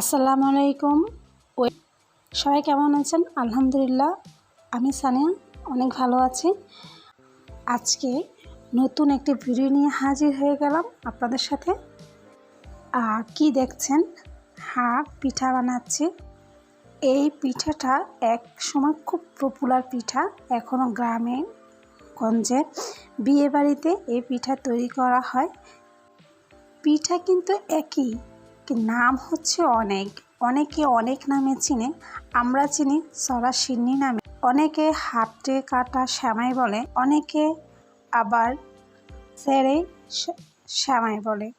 আসসালামু আলাইকুম। সবাই কেমন আছেন? আলহামদুলিল্লাহ, আমি সানিয়া, অনেক ভালো আছি। আজকে নতুন একটি ভিডিও নিয়ে হাজির হয়ে গেলাম আপনাদের সাথে। কি দেখছেন? হ্যাঁ পিঠা বানাচ্ছি। এই পিঠাটা এক সময় খুব পপুলার পিঠা এখনও গ্রামে গঞ্জে বিয়ে বাড়িতে এই পিঠা তৈরি করা হয়। পিঠা কিন্তু একই নাম হচ্ছে অনেক। অনেকে অনেক নামে চিনে। আমরা চিনি সরা সিন্নি নামে। অনেকে হাতে কাটা শ্যামাই বলে। অনেকে আবার সেরে শ্যামাই বলে।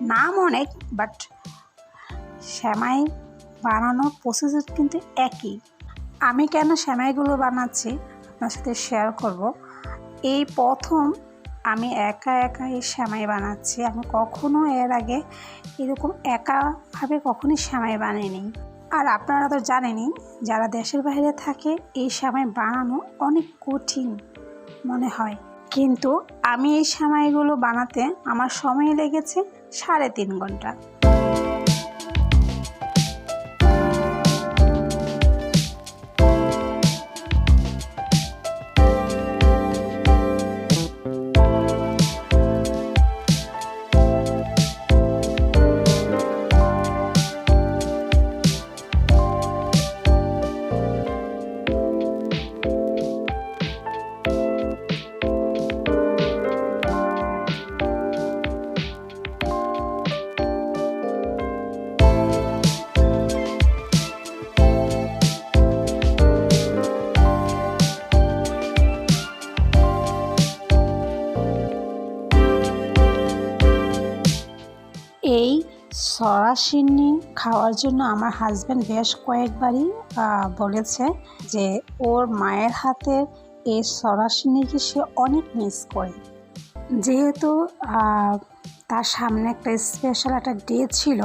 নাম অনেক বাট শ্যামাই বানানোর প্রসেস কিন্তু একই। আমি কেন শ্যামাইগুলো বানাচ্ছি? আপনার সাথে শেয়ার করব। এই প্রথম আমি একা একা এই শ্যামাই বানাচ্ছি। আমি কখনো এর আগে এরকম একাভাবে কখনই শ্যামাই বানাইনি। আর আপনারা তো জানেনই, যারা দেশের বাইরে থাকে, এই শ্যামাই বানানো অনেক কঠিন মনে হয়। কিন্তু আমি এই শ্যামাইগুলো বানাতে আমার সময় লেগেছে সাড়ে তিন ঘণ্টা। সরাসিন্নি খাওয়ার জন্য আমার হাজব্যান্ড বেশ কয়েকবারই বলেছে যে ওর মায়ের হাতের এই সরাসিন্নিকে সে অনেক মিস করে। যেহেতু তার সামনে একটা স্পেশাল একটা ডে ছিল,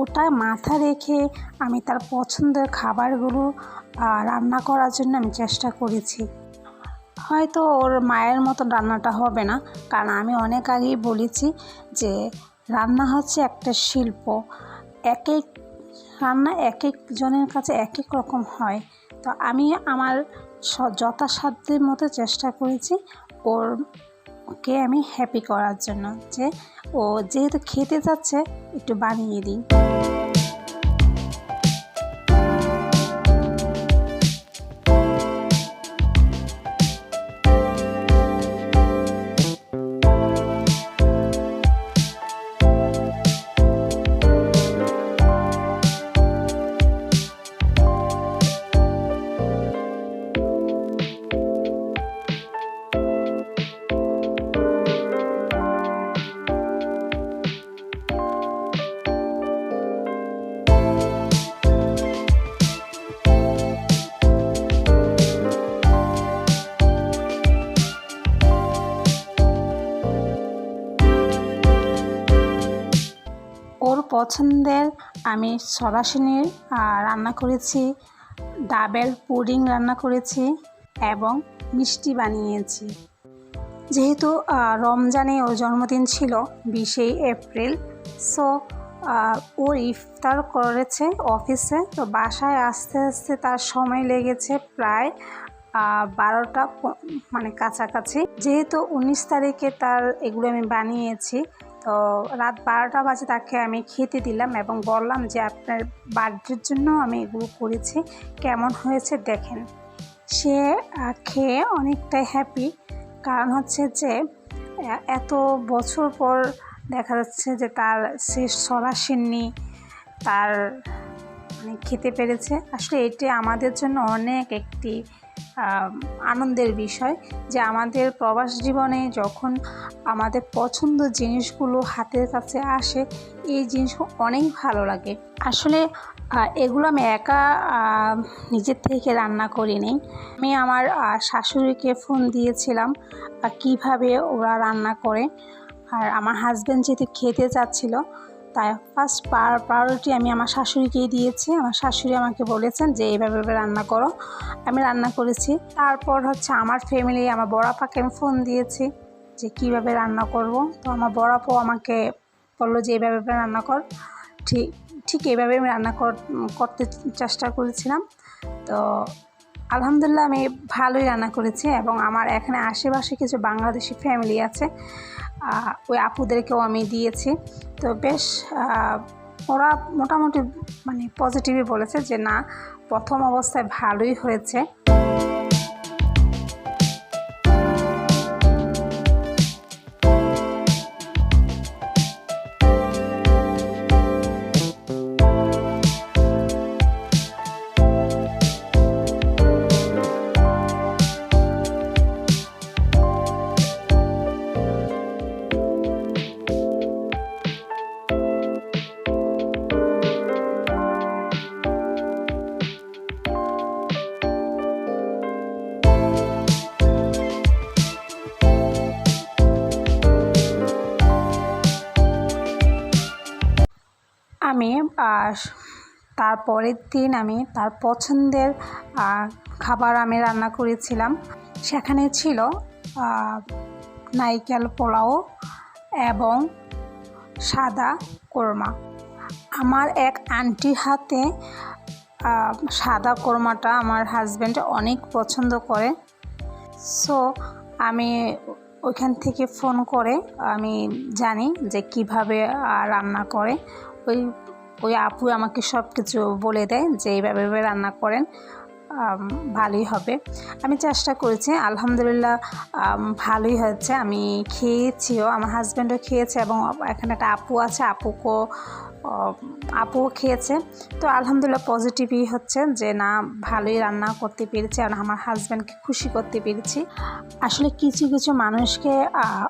ওটা মাথা রেখে আমি তার পছন্দের খাবারগুলো রান্না করার জন্য আমি চেষ্টা করেছি। হয়তো ওর মায়ের মতো রান্নাটা হবে না, কারণ আমি অনেক আগেই বলেছি যে রান্না হচ্ছে একটা শিল্প। এক এক রান্না এক এক জনের কাছে এক এক রকম হয়। তো আমি আমার যথাসাধ্যের মতো চেষ্টা করেছি ওর কে আমি হ্যাপি করার জন্য যে ও যেহেতু খেতে যাচ্ছে একটু বানিয়ে দিই। পছন্দের আমি সরাসরি রান্না করেছি ডাবেল পুডিং রান্না করেছি এবং মিষ্টি বানিয়েছি। যেহেতু রমজানে ওর জন্মদিন ছিল বিশে এপ্রিল, সো ও ইফতার করেছে অফিসে, তো বাসায় আসতে আসতে তার সময় লেগেছে প্রায় বারোটা মানে কাছাকাছি। যেহেতু উনিশ তারিখে তার এগুলো আমি বানিয়েছি তো রাত বারোটা বাজে তাকে আমি খেতে দিলাম এবং বললাম যে আপনার বার্থডের জন্য আমি এগুলো করেছি। কেমন হয়েছে দেখেন। সে খেয়ে অনেকটাই হ্যাপি কারণ হচ্ছে যে এত বছর পর দেখা যাচ্ছে যে তার সে সরাসরি তার মানে খেতে পেরেছে। আসলে এটি আমাদের জন্য অনেক একটি আনন্দের বিষয় যে আমাদের প্রবাস জীবনে যখন আমাদের পছন্দ জিনিসগুলো হাতের কাছে আসে, এই জিনিস অনেক ভালো লাগে। আসলে এগুলো আমি একা নিজের থেকে রান্না করিনি। আমি আমার শাশুড়িকে ফোন দিয়েছিলাম কীভাবে ওরা রান্না করে। আর আমার হাজব্যান্ড যেহেতু খেতে চাচ্ছিল তাই ফার্স্ট প্রায়োরিটি আমি আমার শাশুড়িকেই দিয়েছি। আমার শাশুড়ি আমাকে বলেছেন যে, এইভাবে রান্না করো। আমি রান্না করেছি। তারপর হচ্ছে আমার ফ্যামিলি আমার বড় আপাকে আমি ফোন দিয়েছি যে, কীভাবে রান্না করব? তো আমার বড় আপু আমাকে বলল যে, এইভাবে রান্না কর। ঠিক ঠিক এইভাবে আমি রান্না কর- করতে চেষ্টা করেছিলাম। তো আলহামদুলিল্লাহ আমি ভালোই রান্না করেছি এবং আমার এখানে আশেপাশে কিছু বাংলাদেশি ফ্যামিলি আছে। ওই আপুদেরকেও আমি দিয়েছি। তো বেশ ওরা মোটামুটি মানে পজিটিভই বলেছে যে, না, প্রথম অবস্থায় ভালোই হয়েছে। আমি তারপরের দিন আমি তার পছন্দের খাবার আমি রান্না করেছিলাম। সেখানে ছিল নাইকেল পোলাও এবং সাদা কোরমা। আমার এক আন্টির হাতে সাদা কোরমাটা আমার হাজব্যান্ড অনেক পছন্দ করে। সো আমি ওইখান থেকে ফোন করে, আমি জানি যে কীভাবে রান্না করে। ওই ওই আপু আমাকে সব কিছু বলে দেয় যে এইভাবে রান্না করেন ভালোই হবে। আমি চেষ্টা করেছি আলহামদুলিল্লাহ ভালোই হয়েছে। আমি খেয়েছিও আমার হাজব্যান্ডও খেয়েছে এবং এখানে একটা আপু আছে আপুকেও আহ, আপুও খেয়েছে। তো আলহামদুলিল্লাহ পজিটিভই হচ্ছে যে না ভালোই রান্না করতে পেরেছি আর আমার হাজব্যান্ডকে খুশি করতে পেরেছি। আসলে কিছু কিছু মানুষকে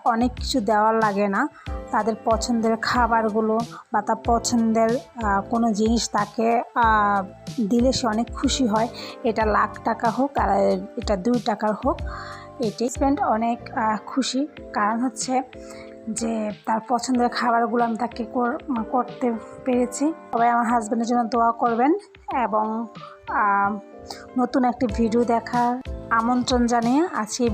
অনেক কিছু দেওয়ার লাগে না। তাদের পছন্দের খাবারগুলো বা তার পছন্দের কোনো জিনিস তাকে দিলে সে অনেক খুশি হয়। এটা লাখ টাকা হোক আর এটা দুই টাকার হোক, এটি হাজব্যান্ড অনেক খুশি। কারণ হচ্ছে যে তার পছন্দের খাবারগুলো আমি তাকে কর- করতে পেরেছি। সবাই আমার হাজব্যান্ডের জন্য দোয়া করবেন এবং নতুন একটি ভিডিও দেখার আমন্ত্রণ জানিয়ে আজকে